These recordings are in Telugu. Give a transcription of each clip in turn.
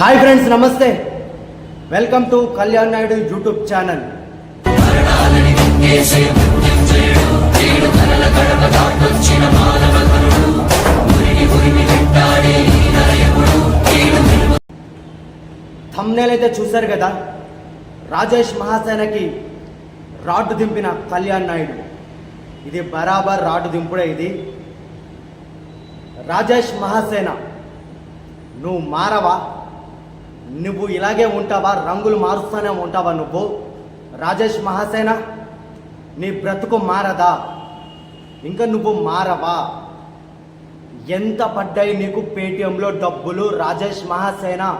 హాయ్ ఫ్రెండ్స్ నమస్తే. Welcome to Kalyan Naidu YouTube channel. Thumbnail అయితే చూశారు కదా? రాజేష్ మహాసేనకి రాడ్డు దింపిన కళ్యాణ్ నాయుడు. ఇది బరాబర్ రాడ్డు దింపుడే ఇది. రాజేష్ మహాసేన నువ్వు మారవా? నువ్వు ఇలాగే ఉంటావా? రంగులు మారుస్తూనే ఉంటావా నువ్వు? రాజేష్ మహాసేన నీ బ్రతుకు మారదా? ఇంకా నువ్వు మారవా? ఎంత పడ్డాయి నీకు పేటిఎంలో డబ్బులు? రాజేష్ మహాసేన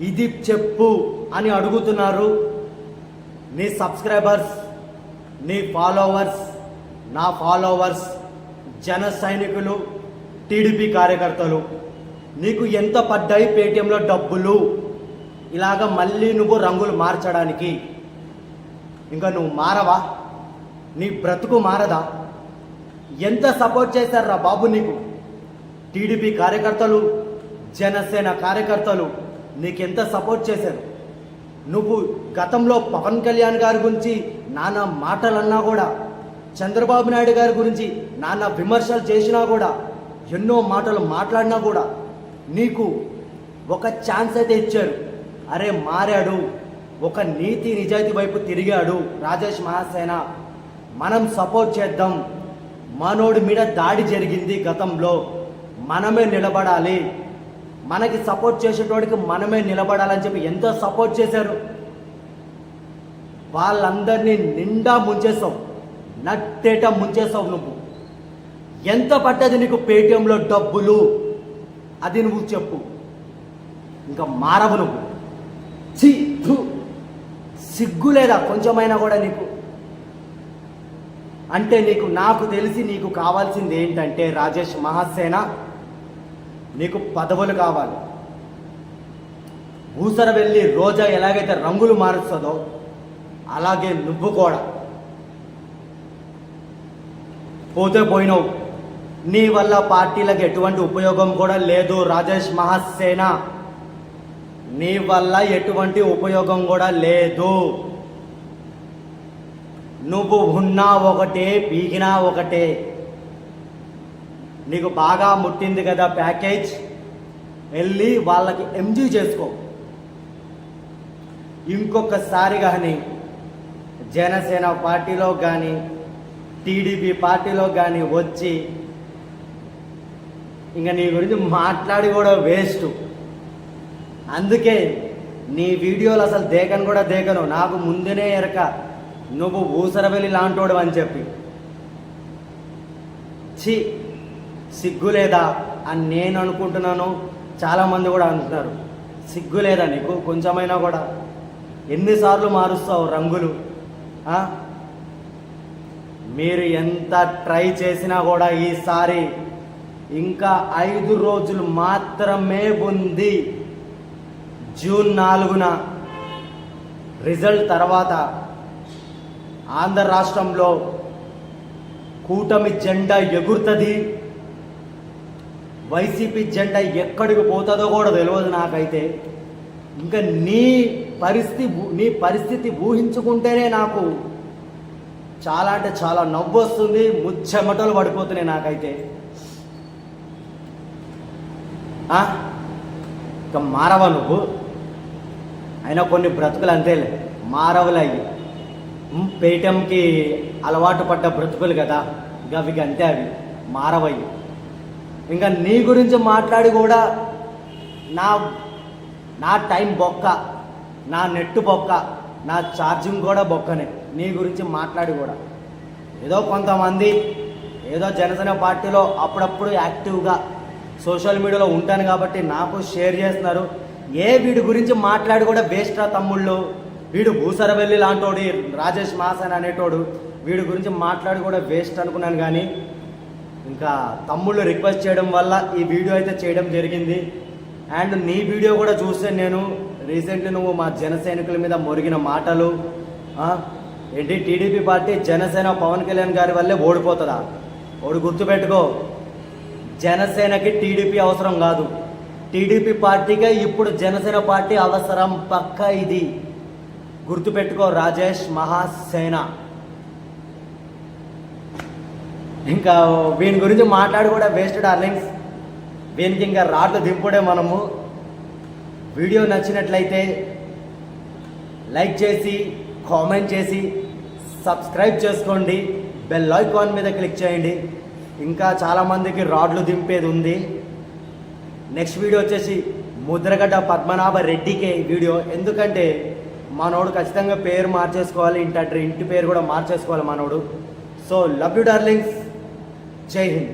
ఇది చెప్పు అని అడుగుతున్నారు. నీ సబ్స్క్రైబర్స్ నీ ఫాలోవర్స్ నా ఫాలోవర్స్ జన సైనికులు టీడీపీ కార్యకర్తలు నీకు ఎంత పడ్డాయి పేటిఎంలో డబ్బులు? ఇలాగ మళ్ళీ నువ్వు రంగులు మార్చడానికి. ఇంకా నువ్వు మారవా? నీ బ్రతుకు మారదా? ఎంత సపోర్ట్ చేశారా బాబు నీకు? టీడీపీ కార్యకర్తలు జనసేన కార్యకర్తలు నీకెంత సపోర్ట్ చేశారు? నువ్వు గతంలో పవన్ కళ్యాణ్ గారి గురించి నానా మాటలన్నా కూడా చంద్రబాబు నాయుడు గారి గురించి నానా విమర్శలు చేసినా కూడా ఎన్నో మాటలు మాట్లాడినా కూడా నీకు ఒక ఛాన్స్ అయితే ఇచ్చారు. అరే మారాడు. ఒక నీతి నిజాయితీ వైపు తిరిగాడు రాజేష్ మహాసేన. మనం సపోర్ట్ చేద్దాం. మనోడి మీద దాడి జరిగింది గతంలో. మనమే నిలబడాలి. మనకి సపోర్ట్ చేసేటోడికి మనమే నిలబడాలని చెప్పి ఎంతో సపోర్ట్ చేశారు. వాళ్ళందరినీ నిండా ముంచేసావు నట్టేట ముంచేసావు నువ్వు. ఎంత పట్టేది నీకు పేటిఎంలో డబ్బులు? అది నువ్వు చెప్పు. ఇంకా మారవు నువ్వు. చి సిగ్గు లేదా? కొంచెమైనా కూడా నీకు. అంటే నీకు నాకు తెలిసి నీకు కావాల్సింది ఏంటంటే రాజేష్ మహాసేన నీకు పదవులు కావాలి. ఊసర వెళ్ళి రోజా ఎలాగైతే రంగులు మారుస్తుందో అలాగే నువ్వు కూడా. పోతే పోయినావు. నీ వల్ల పార్టీలకు ఎటువంటి ఉపయోగం కూడా లేదు రాజేష్ మహాసేన. నీ వల్ల ఎటువంటి ఉపయోగం కూడా లేదు. నువ్వు ఉన్నా ఒకటే పీకినా ఒకటే. నీకు బాగా ముట్టింది కదా ప్యాకేజ్? వెళ్ళి వాళ్ళకి ఎంజీ చేసుకో. ఇంకొకసారి కానీ జనసేన పార్టీలో కానీ టీడీపీ పార్టీలో కానీ వచ్చి ఇంకా నీ గురించి మాట్లాడి కూడా వేస్ట్. అందుకే నీ వీడియోలు అసలు దేకను కూడా దేకను. నాకు ముందునే ఎరక నువ్వు ఊసరవెలి లాంటోడు అని చెప్పి. ఛీ సిగ్గు లేదా అని నేను అనుకుంటున్నాను. చాలామంది కూడా అంటున్నారు సిగ్గు లేదా నీకు? కొంచెమైనా కూడా. ఎన్నిసార్లు మారుస్తావు రంగులు? మీరు ఎంత ట్రై చేసినా కూడా ఈసారి ఇంకా ఐదు రోజులు మాత్రమే ఉంది. జూన్ నాలుగున రిజల్ట్ తర్వాత ఆంధ్ర రాష్ట్రంలో కూటమి జెండా ఎగురుతుంది. వైసీపీ జెండా ఎక్కడికి పోతుందో కూడా తెలియదు నాకైతే. ఇంకా నీ పరిస్థితి ఊ- నీ పరిస్థితి ఊహించుకుంటేనే నాకు చాలా అంటే చాలా నవ్వు వస్తుంది ముచ్చెమటలు పడిపోతున్నాయి నాకైతే. ఇంకా మారవా నువ్వు? అయినా కొన్ని బ్రతుకులు అంతేలే మారవులయ్యి పేటంకి అలవాటు పడ్డ బ్రతుకులు కదా ఇక అవి అంతే అవి మారవయ్యి. ఇంకా నీ గురించి మాట్లాడి కూడా నా నా టైం బొక్క నా నెట్ బొక్క నా ఛార్జింగ్ కూడా బొక్కనే నీ గురించి మాట్లాడి కూడా. ఏదో కొంతమంది ఏదో జనసేన పార్టీలో అప్పుడప్పుడు యాక్టివ్గా సోషల్ మీడియాలో ఉంటాను కాబట్టి నాకు షేర్ చేస్తున్నారు. ఏ వీడి గురించి మాట్లాడి కూడా వేస్ట్రా తమ్ముళ్ళు? వీడు భూసరవెల్లి లాంటోడు రాజేష్ మాసన్ అనేటోడు వీడి గురించి మాట్లాడి కూడా వేస్ట్ అనుకున్నాను కానీ ఇంకా తమ్ముళ్ళు రిక్వెస్ట్ చేయడం వల్ల ఈ వీడియో అయితే చేయడం జరిగింది. అండ్ నీ వీడియో కూడా చూస్తే నేను రీసెంట్లీ నువ్వు మా జన సైనికుల మీద మొరిగిన మాటలు ఏంటి టీడీపీ పార్టీ జనసేన పవన్ కళ్యాణ్ గారి వల్లే ఓడిపోతుందా? ఓడి గుర్తుపెట్టుకో జనసేనకి టీడీపీ అవసరం కాదు. టీడీపీ పార్టీకే ఇప్పుడు జనసేన పార్టీ అవసరం పక్క ఇది. గుర్తుపెట్టుకో రాజేష్ మహాసేన. ఇంకా వీని గురించి మాట్లాడి కూడా వేస్ట్ డార్లింగ్స్. వీనికి ఇంకా రాట్లు దింపుడే మనము. వీడియో నచ్చినట్లయితే లైక్ చేసి కామెంట్ చేసి సబ్స్క్రైబ్ చేసుకోండి. బెల్ ఐకాన్ మీద క్లిక్ చేయండి. ఇంకా చాలామందికి రాడ్లు దింపేది ఉంది. నెక్స్ట్ వీడియో వచ్చేసి ముద్రగడ్డ పద్మనాభ రెడ్డికే వీడియో ఎందుకంటే మనోడు ఖచ్చితంగా పేరు మార్చేసుకోవాలి ఇంటి ఇంటి పేరు కూడా మార్చేసుకోవాలి మనోడు. సో లవ్ యూ డార్లింగ్స్ జై హింద్